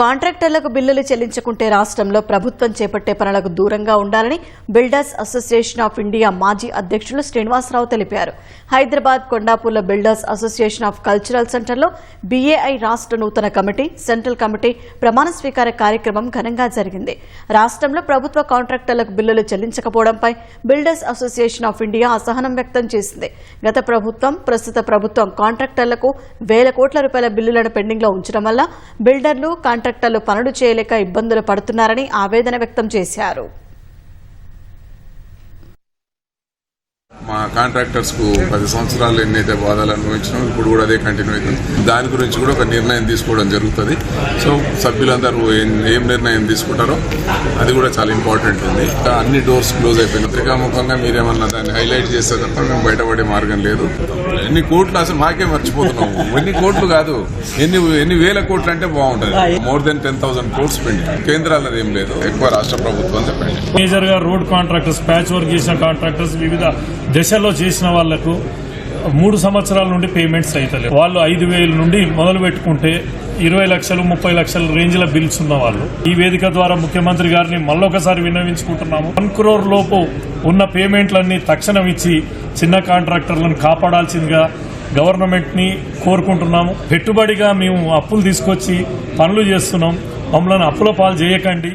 కాంట్రాక్టర్లకు బిల్లులు చెల్లించకుంటే రాష్ట్రంలో ప్రభుత్వం చేపట్టే పనులకు దూరంగా ఉండాలని బిల్డర్స్ అసోసియేషన్ ఆఫ్ ఇండియా మాజీ అధ్యక్షులు శ్రీనివాసరావు తెలిపారు. హైదరాబాద్ కొండాపూర్ల బిల్డర్స్ అసోసియేషన్ ఆఫ్ కల్చరల్ సెంటర్లో బీఏఐ రాష్ట్ర నూతన కమిటీ సెంట్రల్ కమిటీ ప్రమాణ స్వీకార కార్యక్రమం ఘనంగా జరిగింది. రాష్ట్రంలో ప్రభుత్వ కాంట్రాక్టర్లకు బిల్లులు చెల్లించకపోవడంపై బిల్డర్స్ అసోసియేషన్ ఆఫ్ ఇండియా అసహనం వ్యక్తం చేసింది. గత ప్రభుత్వం ప్రస్తుత ప్రభుత్వం కాంట్రాక్టర్లకు వేల కోట్ల రూపాయల బిల్లులను పెండింగ్లో ఉంచడం వల్ల బిల్డర్లు కాంట్రాక్టర్లు పనులు చేయలేక ఇబ్బందులు పడుతున్నారని ఆవేదన వ్యక్తం చేశారు. కాంట్రాక్టర్స్కు కాంట్రాక్టర్స్కు పది సంవత్సరాలు ఎన్నైతే బాధలు అనుభవించినాం ఇప్పుడు కూడా అదే కంటిన్యూ అవుతుంది. దాని గురించి కూడా ఒక నిర్ణయం తీసుకోవడం జరుగుతుంది. సో సభ్యులందరూ ఏం నిర్ణయం తీసుకుంటారో అది కూడా చాలా ఇంపార్టెంట్ ఉంది. ఇంకా అన్ని డోర్స్ క్లోజ్ అయిపోయినాయి. పత్రికాముఖంగా మీరేమన్నా దాన్ని హైలైట్ చేస్తే తప్ప మేము బయటపడే మార్గం లేదు. ఎన్ని కోట్లు అసలు మాకే మర్చిపోతున్నాము. ఎన్ని కోట్లు కాదు. ఎన్ని ఎన్ని వేల కోట్లు అంటే బాగుంటుంది. More than ten thousand crores pending కేంద్రాలది ఏం లేదు. ఎక్కువ రాష్ట్ర ప్రభుత్వం చెప్పండి. మేజర్గా రోడ్ కాంట్రాక్టర్స్ ప్యాచ్ వర్క్ చేసిన కాంట్రాక్టర్స్ వివిధ దశల్లో చేసిన వాళ్ళకు మూడు సంవత్సరాల నుండి పేమెంట్స్ అవుతలేవు వాళ్ళు ఐదు వేల నుండి మొదలు పెట్టుకుంటే ఇరవై లక్షలు ముప్పై లక్షల రేంజ్ల బిల్స్ ఉన్న వాళ్ళు. ఈ వేదిక ద్వారా ముఖ్యమంత్రి గారిని మళ్ళొకసారి విన్నవించుకుంటున్నాము. వన్ క్రోర్ లోపు ఉన్న పేమెంట్లన్నీ తక్షణం ఇచ్చి చిన్న కాంట్రాక్టర్లను కాపాడాల్సిందిగా గవర్నమెంట్ని కోరుకుంటున్నాము. పెట్టుబడిగా మేము అప్పులు తీసుకొచ్చి పనులు చేస్తున్నాం. మమ్మల్ని అప్పుల పాలు చేయకండి.